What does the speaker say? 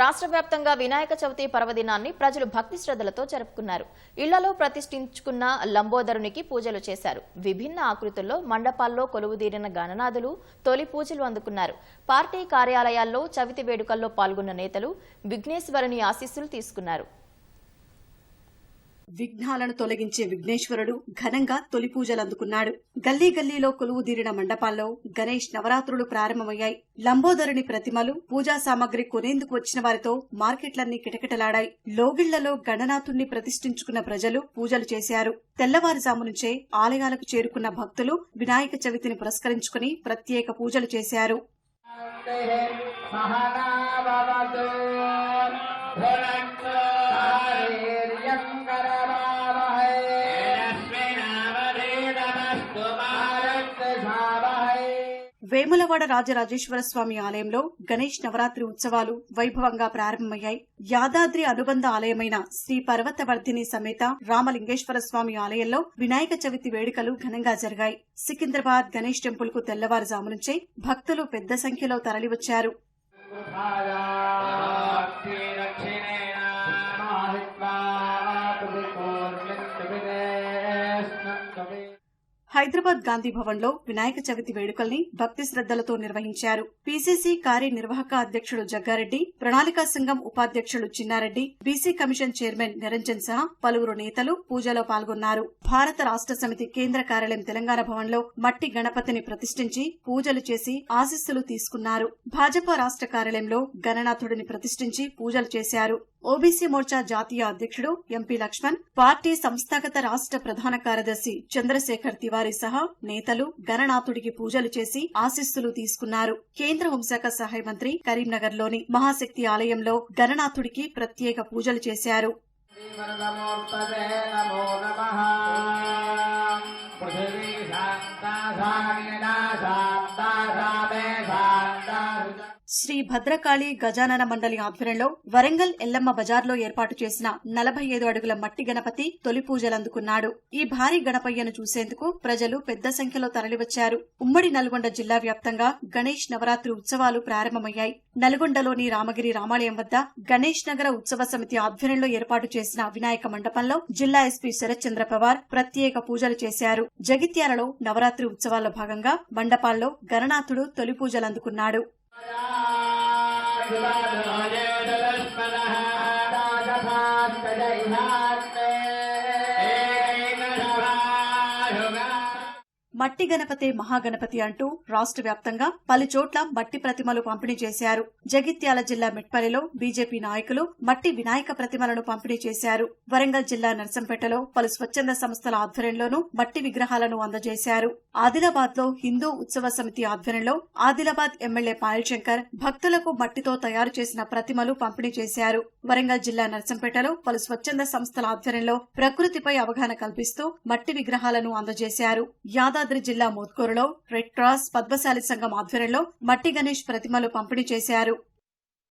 రాష్ట్ర వ్యాప్తంగా వినాయక చవితి పర్వదినాన్ని ప్రజలు భక్తి శ్రద్ధలతో జరుపుకున్నారు. ఇళ్ళలో ప్రతిష్ఠించుకున్న లంబోదరునికి పూజలు చేశారు. విభిన్న ఆకృతుల్లో మండపాల్లో కొలువుదీరిన గణనాథులు తొలి పూజలు అందుకున్నారు. పార్టీ కార్యాలయాల్లో చవితి వేడుకల్లో పాల్గొన్న నేతలు విఘ్నేశ్వరుని ఆశీస్సులు తీసుకున్నారు. విఘ్నాలను తొలగించే విఘ్నేశ్వరుడు ఘనంగా తొలి పూజలు అందుకున్నాడు. గల్లీ గల్లీలో కొలువుదీరిన మండపాల్లో గణేష్ నవరాత్రులు ప్రారంభమయ్యాయి. లంబోదరుని ప్రతిమలు పూజా సామాగ్రి కొనేందుకు వచ్చిన వారితో మార్కెట్లన్నీ కిటకిటలాడాయి. లోగిళ్ళలో గణనాథుణ్ణి ప్రతిష్ఠించుకున్న ప్రజలు పూజలు చేశారు. తెల్లవారుజాము నుంచే ఆలయాలకు చేరుకున్న భక్తులు వినాయక చవితిని పురస్కరించుకుని ప్రత్యేక పూజలు చేశారు. వేములవాడ రాజరాజేశ్వర స్వామి ఆలయంలో గణేష్ నవరాత్రి ఉత్సవాలు వైభవంగా ప్రారంభమయ్యాయి. యాదాద్రి అనుబంధ ఆలయమైన శ్రీ పర్వతవర్ధిని సమేత రామలింగేశ్వర స్వామి ఆలయంలో వినాయక చవితి వేడుకలు ఘనంగా జరిగాయి. సికింద్రాబాద్ గణేష్ టెంపుల్కు తెల్లవారుజాము నుంచే భక్తులు పెద్ద సంఖ్యలో తరలివచ్చారు. హైదరాబాద్ గాంధీ భవన్లో వినాయక చవితి వేడుకల్ని భక్తి శ్రద్దలతో నిర్వహించారు. పీసీసీ కార్యనిర్వాహక అధ్యక్షుడు జగ్గారెడ్డి ప్రణాళికా సంఘం ఉపాధ్యక్షుడు Chinnareddy BC commission chairman Niranjan సహా పలువురు నేతలు పూజలో పాల్గొన్నారు. భారత రాష్ట్ర సమితి కేంద్ర కార్యాలయం తెలంగాణ భవన్లో మట్టి గణపతిని ప్రతిష్ఠించి పూజలు చేసి ఆశీస్సులు తీసుకున్నారు. భాజపా రాష్ట్ర కార్యాలయంలో గణనాథుడిని ప్రతిష్ఠించి పూజలు చేశారు. ఓబీసీ మోర్చా జాతీయ అధ్యక్షుడు ఎంపీ లక్ష్మణ్ పార్టీ సంస్థాగత రాష్ట్ర ప్రధాన కార్యదర్శి చంద్రశేఖర్ తివారీ సహా నేతలు గణనాథుడికి పూజలు చేసి ఆశీస్సులు తీసుకున్నారు. కేంద్ర హోంశాఖ సహాయ మంత్రి కరీంనగర్లోని మహాశక్తి ఆలయంలో గణనాథుడికి ప్రత్యేక పూజలు చేశారు. శ్రీ భద్రకాళి గజానన మండలి ఆధ్వర్యంలో వరంగల్ ఎల్లమ్మ బజార్లో ఏర్పాటు చేసిన నలభై ఐదు అడుగుల మట్టి గణపతి తొలి పూజలందుకున్నాడు ఈ భారీ గణపయ్యను చూసేందుకు ప్రజలు పెద్ద సంఖ్యలో తరలివచ్చారు. ఉమ్మడి నల్గొండ జిల్లా వ్యాప్తంగా గణేష్ నవరాత్రి ఉత్సవాలు ప్రారంభమయ్యాయి. నల్గొండలోని రామగిరి రామాలయం వద్ద గణేష్ నగర ఉత్సవ సమితి ఆధ్వర్యంలో ఏర్పాటు చేసిన వినాయక మండపంలో జిల్లా ఎస్పీ శరత్ చంద్ర పవార్ ప్రత్యేక పూజలు చేశారు. జగిత్యాలలో నవరాత్రి ఉత్సవాల్లో భాగంగా మండపాల్లో గణనాథుడు తొలి పూజలందుకున్నాడు ृष्मनः మట్టి గణపతి మహాగణపతి అంటూ రాష్ట్ర వ్యాప్తంగా పలుచోట్ల మట్టి ప్రతిమలు పంపిణీ చేశారు. జగిత్యాల జిల్లా మెట్పల్లిలో బీజేపీ నాయకులు మట్టి వినాయక ప్రతిమలను పంపిణీ చేశారు. వరంగల్ జిల్లా నర్సంపేటలో పలు స్వచ్ఛంద సంస్థల ఆధ్వర్యంలోనూ మట్టి విగ్రహాలను అందజేశారు. ఆదిలాబాద్లో హిందూ ఉత్సవ సమితి ఆధ్వర్యంలో ఆదిలాబాద్ ఎమ్మెల్యే పాయల్ శంకర్ భక్తులకు మట్టితో తయారు చేసిన ప్రతిమలు పంపిణీ చేశారు. వరంగల్ జిల్లా నర్సంపేటలో పలు స్వచ్ఛంద సంస్థల ఆధ్వర్యంలో ప్రకృతిపై అవగాహన కల్పిస్తూ మట్టి విగ్రహాలను అందజేశారు. యాదాద్రి జిల్లా మోత్కూరులో రెడ్ క్రాస్ పద్మశాలి సంఘం ఆధ్వర్యంలో మట్టి గణేష్ ప్రతిమలు పంపిణీ చేశారు.